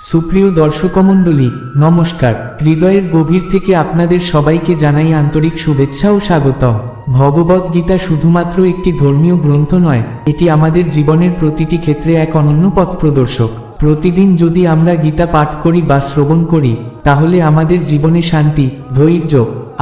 সুপ্রিয় দর্শকমণ্ডলী নমস্কার। হৃদয়ের গভীর থেকে আপনাদের সবাইকে জানাই আন্তরিক শুভেচ্ছা ও স্বাগত ভগবদ গীতা শুধুমাত্র একটি ধর্মীয় গ্রন্থ নয়, এটি আমাদের জীবনের প্রতিটি ক্ষেত্রে এক অনন্য পথ প্রদর্শক। প্রতিদিন যদি আমরা গীতা পাঠ করি বা শ্রবণ করি, তাহলে আমাদের জীবনে শান্তি, ধৈর্য,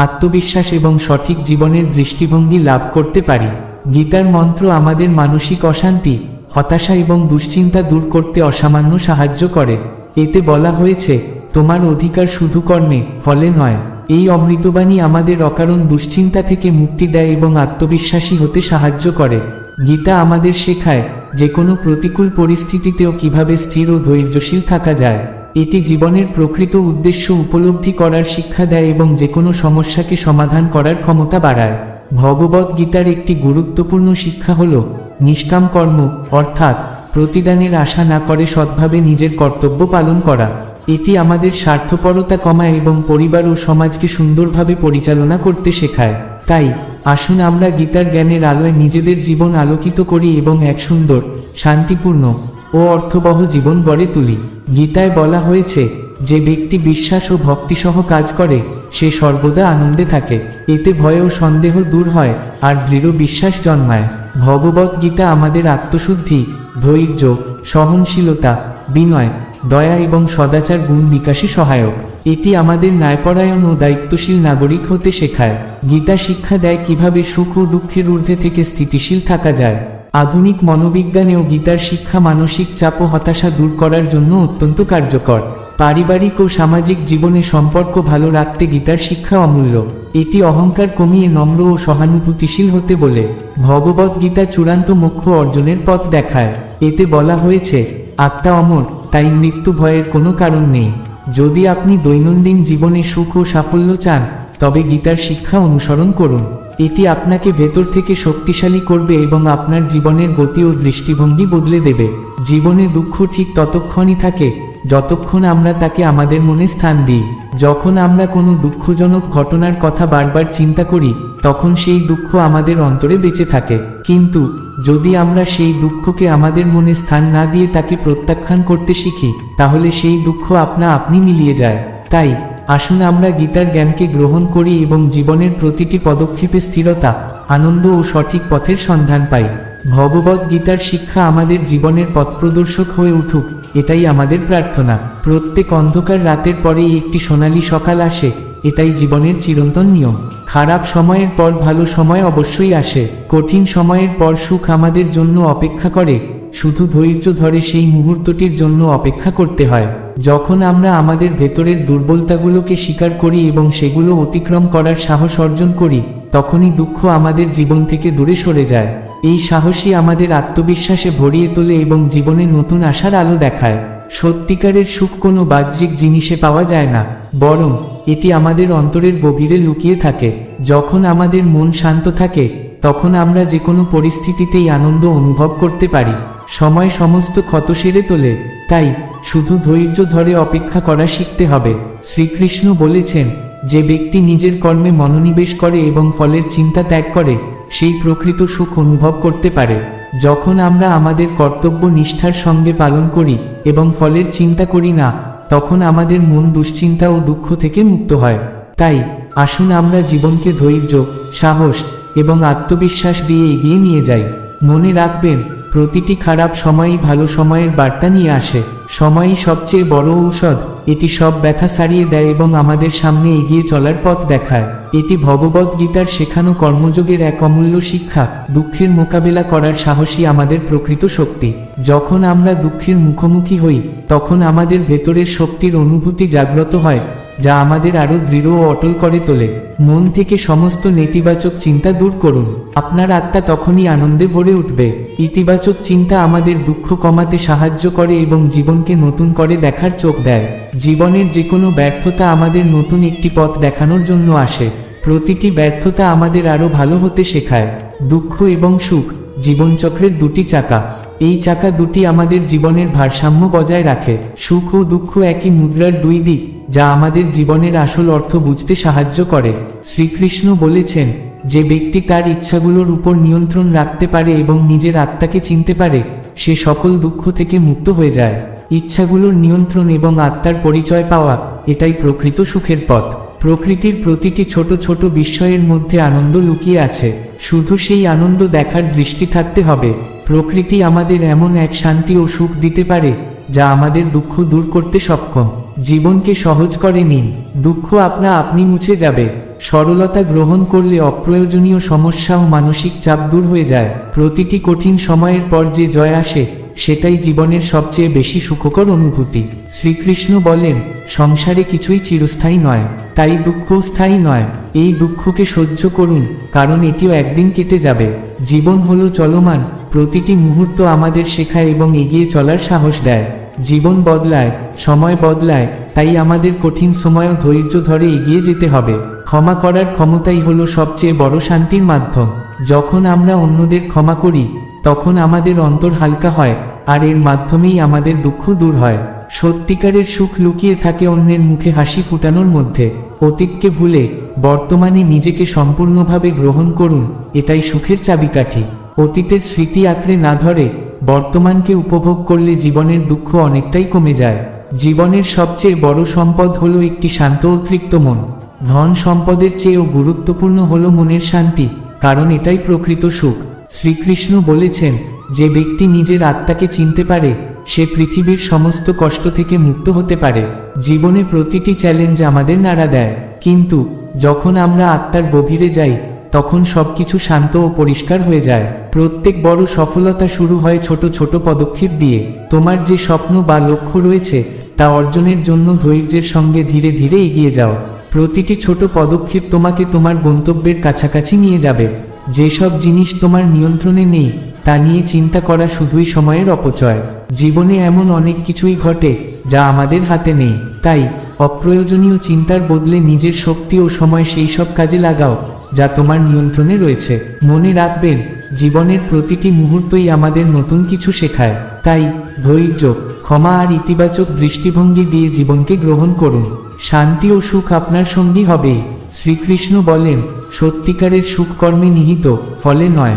আত্মবিশ্বাস এবং সঠিক জীবনের দৃষ্টিভঙ্গি লাভ করতে পারি। গীতার মন্ত্র আমাদের মানসিক অশান্তি, হতাশা এবং দুশ্চিন্তা দূর করতে অসামান্য সাহায্য করে। এতে বলা হয়েছে, তোমার অধিকার শুধু কর্মে, ফলে নয়। এই অমৃতবাণী আমাদের অকারণ দুশ্চিন্তা থেকে মুক্তি দেয় এবং আত্মবিশ্বাসী হতে সাহায্য করে। গীতা আমাদের শেখায় যে কোনো প্রতিকূল পরিস্থিতিতেও কীভাবে স্থির ও ধৈর্যশীল থাকা যায়। এটি জীবনের প্রকৃত উদ্দেশ্য উপলব্ধি করার শিক্ষা দেয় এবং যে কোনো সমস্যাকে সমাধান করার ক্ষমতা বাড়ায়। ভগবদ গীতার একটি গুরুত্বপূর্ণ শিক্ষা হল, নিষ্কাম কর্ম, অর্থাৎ প্রতিদানের আশা না করে সৎভাবে নিজের কর্তব্য পালন করা। এটি আমাদের স্বার্থপরতা কমায় এবং পরিবার ও সমাজকে সুন্দরভাবে পরিচালনা করতে শেখায়। তাই, আসুন আমরা গীতার জ্ঞানের আলোয় নিজেদের জীবন আলোকিত করি এবং এক সুন্দর, শান্তিপূর্ণ ও অর্থবহ জীবন গড়ে তুলি। গীতায় বলা হয়েছে, যে ব্যক্তি বিশ্বাস ও ভক্তিসহ কাজ করে, সে সর্বদা আনন্দে থাকে। এতে ভয় ও সন্দেহ দূর হয় আর দৃঢ় বিশ্বাস জন্মায়। ভগবত গীতা আমাদের আত্মশুদ্ধি ধৈর্য, সহনশীলতা, বিনয়, দয়া এবং সদাচার গুণ বিকাশে সহায়ক। এটি আমাদের ন্যায়পরায়ণ ও দায়িত্বশীল নাগরিক হতে শেখায়। গীতা শিক্ষা দেয় কীভাবে সুখ ও দুঃখের ঊর্ধ্বে থেকে স্থিতিশীল থাকা যায়। আধুনিক মনোবিজ্ঞানেও গীতার শিক্ষা মানসিক চাপ ও হতাশা দূর করার জন্য অত্যন্ত কার্যকর। পারিবারিক ও সামাজিক জীবনে সম্পর্ক ভালো রাখতে গীতার শিক্ষা অমূল্য। এটি অহংকার কমিয়ে নম্র ও সহানুভূতিশীল হতে বলে। ভগবত গীতা চূড়ান্ত মোক্ষ অর্জনের পথ দেখায়। এতে বলা হয়েছে, আত্মা অমর, তাই মৃত্যু ভয়ের কোনো কারণ নেই। যদি আপনি দৈনন্দিন জীবনে সুখ ও সাফল্য চান, তবে গীতার শিক্ষা অনুসরণ করুন। এটি আপনাকে ভেতর থেকে শক্তিশালী করবে এবং আপনার জীবনের গতি ও দৃষ্টিভঙ্গি বদলে দেবে। জীবনে দুঃখ ঠিক ততক্ষণই থাকে যতক্ষণ আমরা তাকে আমাদের মনে স্থান দিই, যখন আমরা কোনো দুঃখজনক ঘটনার কথা বারবার চিন্তা করি, তখন সেই দুঃখ আমাদের অন্তরে বেঁচে থাকে। কিন্তু, যদি আমরা সেই দুঃখকে আমাদের মনে স্থান না দিয়ে তাকে প্রত্যাখ্যান করতে শিখি, তাহলে সেই দুঃখ আপনা আপনি মিলিয়ে যায়। তাই, আসুন আমরা গীতার জ্ঞানকে গ্রহণ করি এবং জীবনের প্রতিটি পদক্ষেপে স্থিরতা, আনন্দ ও সঠিক পথের সন্ধান পাই। ভগবদ গীতার শিক্ষা আমাদের জীবনের পথপ্রদর্শক হয়ে উঠুক। এটাই আমাদের প্রার্থনা। প্রত্যেক অন্ধকার রাতের পরেই একটি সোনালী সকাল আসে, এটাই জীবনের চিরন্তন নিয়ম। খারাপ সময়ের পর ভালো সময় অবশ্যই আসে, কঠিন সময়ের পর সুখ আমাদের জন্য অপেক্ষা করে, শুধু ধৈর্য ধরে সেই মুহূর্তটির জন্য অপেক্ষা করতে হয়। যখন আমরা আমাদের ভেতরের দুর্বলতাগুলোকে স্বীকার করি এবং সেগুলো অতিক্রম করার সাহস অর্জন করি, তখনই দুঃখ আমাদের জীবন থেকে দূরে সরে যায়। এই সাহসী আমাদের আত্মবিশ্বাসে ভরিয়ে তোলে এবং জীবনে নতুন আশার আলো দেখায়। সত্যিকারের সুখ কোনো বাহ্যিক জিনিসে পাওয়া যায় না, বরং এটি আমাদের অন্তরের গভীরে লুকিয়ে থাকে। যখন আমাদের মন শান্ত থাকে, তখন আমরা যে কোনো পরিস্থিতিতেই আনন্দ অনুভব করতে পারি। সময় সমস্ত ক্ষত সেরে তোলে, তাই শুধু ধৈর্য ধরে অপেক্ষা করা শিখতে হবে। শ্রীকৃষ্ণ বলেছেন, যে ব্যক্তি নিজের কর্মে মনোনিবেশ করে এবং ফলের চিন্তা ত্যাগ করে সেই প্রকৃত সুখ অনুভব করতে পারে। যখন আমরা আমাদের কর্তব্য নিষ্ঠার সঙ্গে পালন করি এবং ফলের চিন্তা করি না, তখন আমাদের মন দুশ্চিন্তা ও দুঃখ থেকে মুক্ত হয়। তাই, আসুন আমরা জীবনকে ধৈর্য, সাহস এবং আত্মবিশ্বাস দিয়ে এগিয়ে নিয়ে যাই। মনে রাখবেন প্রতিটি খারাপ সময়ই ভালো সময়ের বার্তা নিয়ে আসে। সময়ই সবচেয়ে বড় ঔষধ। এটি সব ব্যথা সারিয়ে দেয় এবং আমাদের সামনে এগিয়ে চলার পথ দেখায়। এটি ভগবদ গীতার শেখানো কর্মযোগের এক অমূল্য শিক্ষা। দুঃখের মোকাবেলা করার সাহসী আমাদের প্রকৃত শক্তি। যখন আমরা দুঃখের মুখোমুখি হই, তখন আমাদের ভেতরের শক্তির অনুভূতি জাগ্রত হয়। যা আমাদের আরও দৃঢ় ও অটল করে তোলে। মন থেকে সমস্ত নেতিবাচক চিন্তা দূর করুন। আপনার আত্মা তখনই আনন্দে ভরে উঠবে। ইতিবাচক চিন্তা আমাদের দুঃখ কমাতে সাহায্য করে এবং জীবনকে নতুন করে দেখার চোখ দেয়। জীবনের যে কোনো ব্যর্থতা আমাদের নতুন একটি পথ দেখানোর জন্য আসে। প্রতিটি ব্যর্থতা আমাদের আরও ভালো হতে শেখায়। দুঃখ এবং সুখ জীবনচক্রের দুটি চাকা। এই চাকা দুটি আমাদের জীবনের ভারসাম্য বজায় রাখে। সুখ ও দুঃখ একই মুদ্রার দুই দিক, যা আমাদের জীবনের আসল অর্থ বুঝতে সাহায্য করে। শ্রীকৃষ্ণ বলেছেন, যে ব্যক্তি তার ইচ্ছাগুলোর উপর নিয়ন্ত্রণ রাখতে পারে এবং নিজের আত্মাকে চিনতে পারে, সে সকল দুঃখ থেকে মুক্ত হয়ে যায়। ইচ্ছাগুলোর নিয়ন্ত্রণ এবং আত্মার পরিচয় পাওয়া, এটাই প্রকৃত সুখের পথ। প্রকৃতির প্রতিটি ছোট ছোট বিস্ময়ের মধ্যে আনন্দ লুকিয়ে আছে। শুধু সেই আনন্দ দেখার দৃষ্টি থাকতে হবে। প্রকৃতি আমাদের এমন এক শান্তি ও সুখ দিতে পারে, যা আমাদের দুঃখ দূর করতে সক্ষম। জীবনকে সহজ করে নিন। দুঃখ আপনা আপনি মুছে যাবে। সরলতা গ্রহণ করলে অপ্রয়োজনীয় সমস্যা ও মানসিক চাপ দূর হয়ে যায়। প্রতিটি কঠিন সময়ের পর যে জয় আসে সেটাই জীবনের সবচেয়ে বেশি সুখকর অনুভূতি। শ্রীকৃষ্ণ বলেন, সংসারে কিছুই চিরস্থায়ী নয়, তাই দুঃখ স্থায়ী নয়। এই দুঃখকে সহ্য করুন, কারণ এটিও একদিন কেটে যাবে। জীবন হলো চলমান, প্রতিটি মুহূর্ত আমাদের শেখায় এবং এগিয়ে চলার সাহস দেয়। জীবন বদলায়, সময় বদলায়, তাই আমাদের কঠিন সময়ও ধৈর্য ধরে এগিয়ে যেতে হবে। ক্ষমা করার ক্ষমতাই হলো সবচেয়ে বড় শান্তির মাধ্যম। যখন আমরা অন্যদের ক্ষমা করি তখন আমাদের অন্তর হালকা হয়, আর এর মাধ্যমেই আমাদের দুঃখ দূর হয়। সত্যিকারের সুখ লুকিয়ে থাকে অন্যের মুখে হাসি ফুটানোর মধ্যে। অতীতকে ভুলে, বর্তমানে নিজেকে সম্পূর্ণভাবে গ্রহণ করুন, এটাই সুখের চাবিকাঠি। অতীতের স্মৃতি আঁকড়ে না ধরে, বর্তমানকে উপভোগ করলে জীবনের দুঃখ অনেকটাই কমে যায়। জীবনের সবচেয়ে বড় সম্পদ হলো একটি শান্ত ও তৃপ্ত মন। ধন সম্পদের চেয়েও গুরুত্বপূর্ণ হলো মনের শান্তি, কারণ এটাই প্রকৃত সুখ। শ্রীকৃষ্ণ বলেছেন, যে ব্যক্তি নিজের আত্মাকে চিনতে পারে, সে পৃথিবীর সমস্ত কষ্ট থেকে মুক্ত হতে পারে। জীবনে প্রতিটি চ্যালেঞ্জ আমাদের নাড়া দেয়। কিন্তু, যখন আমরা আত্মার গভীরে যাই, তখন সবকিছু শান্ত ও পরিষ্কার হয়ে যায়। প্রত্যেক বড় সফলতা শুরু হয় ছোট ছোট পদক্ষেপ দিয়ে। তোমার যে স্বপ্ন বা লক্ষ্য রয়েছে, তা অর্জনের জন্য ধৈর্যের সঙ্গে ধীরে ধীরে এগিয়ে যাও। প্রতিটি ছোট পদক্ষেপ তোমাকে তোমার গন্তব্যের কাছাকাছি নিয়ে যাবে। যেসব জিনিস তোমার নিয়ন্ত্রণে নেই, তা নিয়ে চিন্তা করা শুধুই সময়ের অপচয়। জীবনে এমন অনেক কিছুই ঘটে যা আমাদের হাতে নেই। তাই, অপ্রয়োজনীয় চিন্তার বদলে নিজের শক্তি ও সময় সেই সব কাজে লাগাও যা তোমার নিয়ন্ত্রণে রয়েছে। মনে রাখবেন, জীবনের প্রতিটি মুহূর্তই আমাদের নতুন কিছু শেখায়। তাই, ধৈর্য, ক্ষমা আর ইতিবাচক দৃষ্টিভঙ্গি দিয়ে জীবনকে গ্রহণ করুন। শান্তি ও সুখ আপনার সঙ্গী হবে। শ্রীকৃষ্ণ বলেন সত্যিকারের সুখকর্মে নিহিত, ফলে নয়।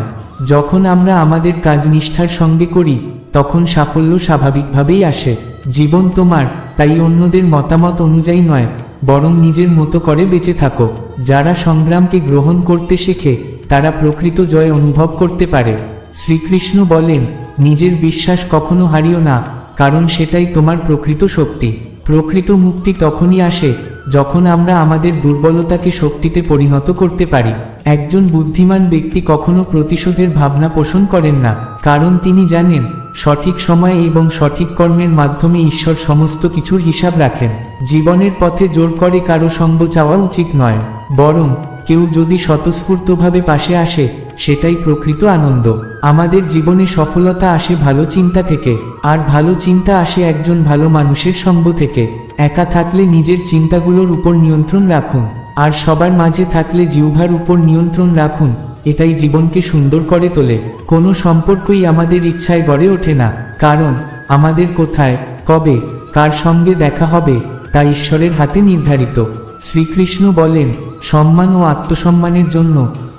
যখন আমরা আমাদের কাজ নিষ্ঠার সঙ্গে করি, তখন সাফল্য স্বাভাবিকভাবেই আসে। জীবন তোমার, তাই অন্যদের মতামত অনুযায়ী নয়, বরং নিজের মতো করে বেঁচে থাকো। যারা সংগ্রামকে গ্রহণ করতে শেখে, তারা প্রকৃত জয় অনুভব করতে পারে। শ্রীকৃষ্ণ বলেন, নিজের বিশ্বাস কখনো হারিও না, কারণ সেটাই তোমার প্রকৃত শক্তি। প্রকৃত মুক্তি তখনই আসে যখন আমরা আমাদের দুর্বলতাকে শক্তিতে পরিণত করতে পারি, একজন বুদ্ধিমান ব্যক্তি কখনো প্রতিশোধের ভাবনা পোষণ করেন না, কারণ তিনি জানেন, সঠিক সময়ে এবং সঠিক কর্মের মাধ্যমে ঈশ্বর সমস্ত কিছুর হিসাব রাখেন। জীবনের পথে জোর করে কারও সঙ্গ চাওয়া উচিত নয়, বরং কেউ যদি স্বতঃস্ফূর্তভাবে পাশে আসে সেটাই প্রকৃত আনন্দ। আমাদের জীবনে সফলতা আসে ভালো চিন্তা থেকে, আর ভালো চিন্তা আসে একজন ভালো মানুষের সঙ্গ থেকে। একা থাকলে নিজের চিন্তাগুলোর উপর নিয়ন্ত্রণ রাখুন, আর সবার মাঝে থাকলে জিহ্বার উপর নিয়ন্ত্রণ রাখুন, এটাই জীবনকে সুন্দর করে তোলে। কোনো সম্পর্কই আমাদের ইচ্ছায় গড়ে ওঠে না, কারণ আমাদের কোথায়, কবে, কার সঙ্গে দেখা হবে, তা ঈশ্বরের হাতে নির্ধারিত। শ্রীকৃষ্ণ বলেন, সম্মান ও আত্মসম্মানের জন্য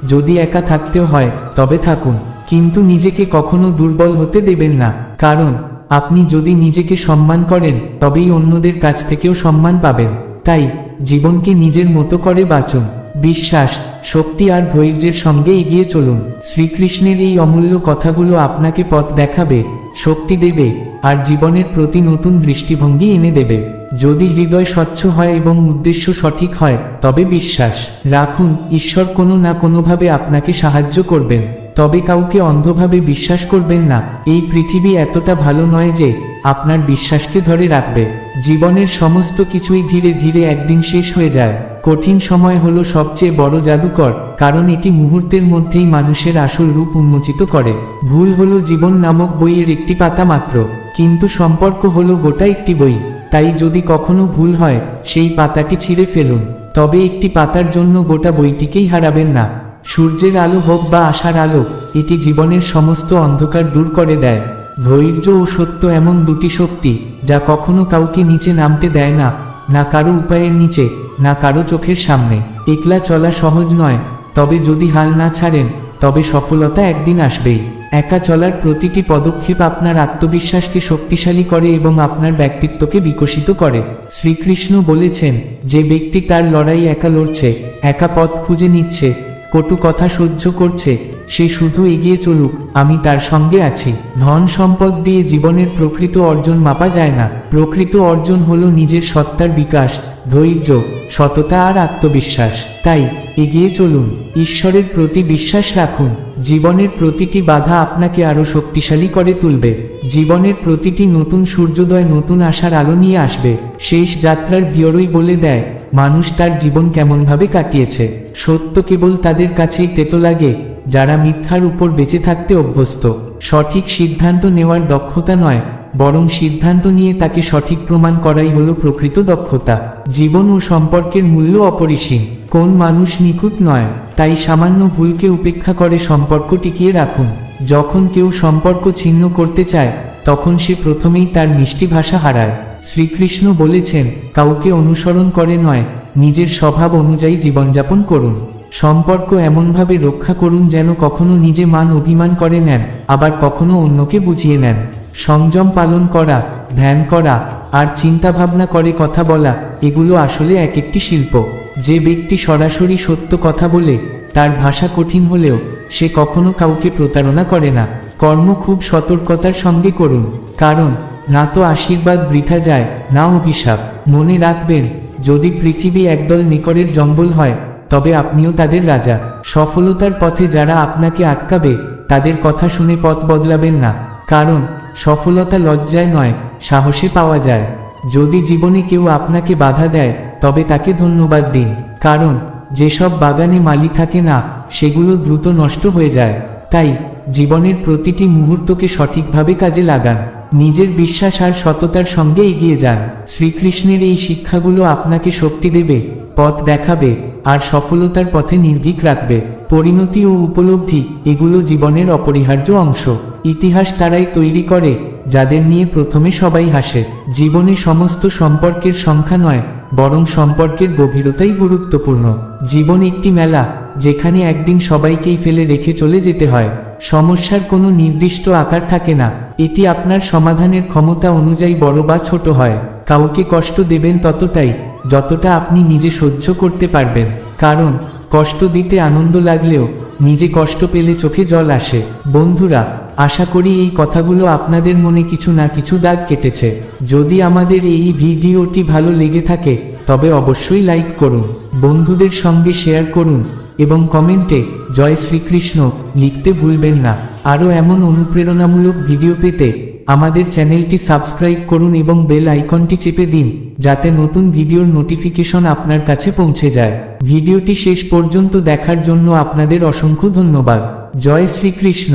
যদি একা থাকতেও হয়, তবে থাকুন। কিন্তু নিজেকে কখনো দুর্বল হতে দেবেন না। কারণ, আপনি যদি নিজেকে সম্মান করেন, তবেই অন্যদের কাছ থেকেও সম্মান পাবেন। তাই, জীবনকে নিজের মতো করে বাঁচুন। বিশ্বাস, শক্তি আর ধৈর্যের সঙ্গে এগিয়ে চলুন। শ্রীকৃষ্ণের এই অমূল্য কথাগুলো আপনাকে পথ দেখাবে, শক্তি দেবে, আর জীবনের প্রতি নতুন দৃষ্টিভঙ্গি এনে দেবে। যদি হৃদয় স্বচ্ছ হয় এবং উদ্দেশ্য সঠিক হয়, তবে বিশ্বাস। রাখুন, ঈশ্বর কোনো না কোনোভাবে আপনাকে সাহায্য করবেন, তবে কাউকে অন্ধভাবে বিশ্বাস করবেন না। এই পৃথিবী এতটা ভালো নয় যে, আপনার বিশ্বাসকে ধরে রাখবে। জীবনের সমস্ত কিছুই ধীরে ধীরে একদিন শেষ হয়ে যায়। কঠিন সময় হলো সবচেয়ে বড় জাদুকর, কারণ এটি মুহূর্তের মধ্যেই মানুষের আসল রূপ উন্মোচিত করে। ভুল হলো জীবন নামক বইয়ের একটি পাতা মাত্র, কিন্তু সম্পর্ক হলো গোটা একটি বই। তাই যদি কখনো ভুল হয়, সেই পাতাটি ছিঁড়ে ফেলুন। তবে একটি পাতার জন্য গোটা বইটিকেই হারাবেন না। সূর্যের আলো হোক বা আশার আলো, এটি জীবনের সমস্ত অন্ধকার দূর করে দেয়। ধৈর্য ও সত্য এমন দুটি শক্তি, যা কখনো কাউকে নিচে নামতে দেয় না না কারও উপায়ের নিচে, না কারও চোখের সামনে। একলা চলা সহজ নয়, তবে যদি হাল না ছাড়েন, তবে সফলতা একদিন আসবেই। একা চলার প্রতিটি পদক্ষেপ আপনার আত্মবিশ্বাসকে শক্তিশালী করে এবং আপনার ব্যক্তিত্বকে বিকশিত করে। শ্রীকৃষ্ণ বলেছেন, যে ব্যক্তি তার লড়াই একা লড়ছে, একা পথ খুঁজে নিচ্ছে, কটু কথা সহ্য করছে সে শুধু এগিয়ে চলুক, আমি তার সঙ্গে আছি। ধন সম্পদ দিয়ে জীবনের প্রকৃত অর্জন মাপা যায় না। প্রকৃত অর্জন হলো নিজের সত্তার বিকাশ, ধৈর্য, সততা আর আত্মবিশ্বাস। তাই, এগিয়ে চলুন, ঈশ্বরের প্রতি বিশ্বাস রাখুন। জীবনের প্রতিটি বাধা আপনাকে আরও শক্তিশালী করে তুলবে। জীবনের প্রতিটি নতুন সূর্যোদয় নতুন আশার আলো নিয়ে আসবে। শেষ যাত্রার ভিয়রই বলে দেয়, মানুষ তার জীবন কেমনভাবে কাটিয়েছে। সত্য কেবল তাদের কাছেই তেতো লাগে যারা মিথ্যার উপর বেঁচে থাকতে অভ্যস্ত, সঠিক সিদ্ধান্ত নেওয়ার দক্ষতা নয়, বরং সিদ্ধান্ত নিয়ে তাকে সঠিক প্রমাণ করাই হলো প্রকৃত দক্ষতা। জীবন ও সম্পর্কের মূল্য অপরিসীম, কোন মানুষ নিখুঁত নয়, তাই সামান্য ভুলকে উপেক্ষা করে সম্পর্ক টিকিয়ে রাখুন। যখন কেউ সম্পর্ক ছিন্ন করতে চায়, তখন সে প্রথমেই তার মিষ্টি ভাষা হারায়। শ্রীকৃষ্ণ বলেছেন, কাউকে অনুসরণ করে নয়, নিজের স্বভাব অনুযায়ী জীবনযাপন করুন। সম্পর্ক এমনভাবে রক্ষা করুন যেন কখনো নিজে মান অভিমান করে নেন, আবার কখনো অন্যকে বুঝিয়ে নেন। সংযম পালন করা, ধ্যান করা, আর চিন্তা ভাবনা করে কথা বলা, এগুলো আসলে এক একটি শিল্প। যে ব্যক্তি সরাসরি সত্য কথা বলে, তার ভাষা কঠিন হলেও, সে কখনো কাউকে প্রতারণা করে না। কর্ম খুব সতর্কতার সঙ্গে করুন, কারণ, না তো আশীর্বাদ বৃথা যায়, না অভিশাপ। মনে রাখবেন, যদি পৃথিবী একদল নিকরের জঙ্গল হয় তবে আপনিও তাদের রাজা। সফলতার পথে যারা আপনাকে আটকাবে, তাদের কথা শুনে পথ বদলাবেন না। কারণ, সফলতা লজ্জায় নয়, সাহসে পাওয়া যায়। যদি জীবনে কেউ আপনাকে বাধা দেয়, তবে তাকে ধন্যবাদ দিন। কারণ, যেসব বাগানে মালি থাকে না, সেগুলো দ্রুত নষ্ট হয়ে যায়। তাই, জীবনের প্রতিটি মুহূর্তকে সঠিকভাবে কাজে লাগান। নিজের বিশ্বাস আর সততার সঙ্গে এগিয়ে যান। শ্রীকৃষ্ণের এই শিক্ষাগুলো আপনাকে শক্তি দেবে, পথ দেখাবে আর সফলতার পথে নির্ভীক রাখবে। পরিণতি ও উপলব্ধি, এগুলো জীবনের অপরিহার্য অংশ। ইতিহাস তারাই তৈরি করে, যাদের নিয়ে প্রথমে সবাই হাসে। জীবনে সমস্ত সম্পর্কের সংখ্যা নয়, বরং সম্পর্কের গভীরতাই গুরুত্বপূর্ণ। জীবন একটি মেলা, যেখানে একদিন সবাইকেই ফেলে রেখে চলে যেতে হয়। সমস্যার কোনো নির্দিষ্ট আকার থাকে না। এটি আপনার সমাধানের ক্ষমতা অনুযায়ী বড় বা ছোট হয়। কাউকে কষ্ট দেবেন ততটাই যতটা আপনি নিজে সহ্য করতে পারবেন। কারণ, কষ্ট দিতে আনন্দ লাগলেও নিজে কষ্ট পেলে চোখে জল আসে। বন্ধুরা, আশা করি এই কথাগুলো আপনাদের মনে কিছু না কিছু দাগ কেটেছে। যদি আমাদের এই ভিডিওটি ভালো লেগে থাকে, তবে অবশ্যই লাইক করুন, বন্ধুদের সঙ্গে শেয়ার করুন এবং কমেন্টে জয় শ্রীকৃষ্ণ লিখতে ভুলবেন না। আরও এমন অনুপ্রেরণামূলক ভিডিও পেতে আমাদের চ্যানেলটি সাবস্ক্রাইব করুন এবং বেল আইকনটি চেপে দিন, যাতে নতুন ভিডিওর নোটিফিকেশন আপনার কাছে পৌঁছে যায়। ভিডিওটি শেষ পর্যন্ত দেখার জন্য আপনাদের অসংখ্য ধন্যবাদ। জয় শ্রীকৃষ্ণ।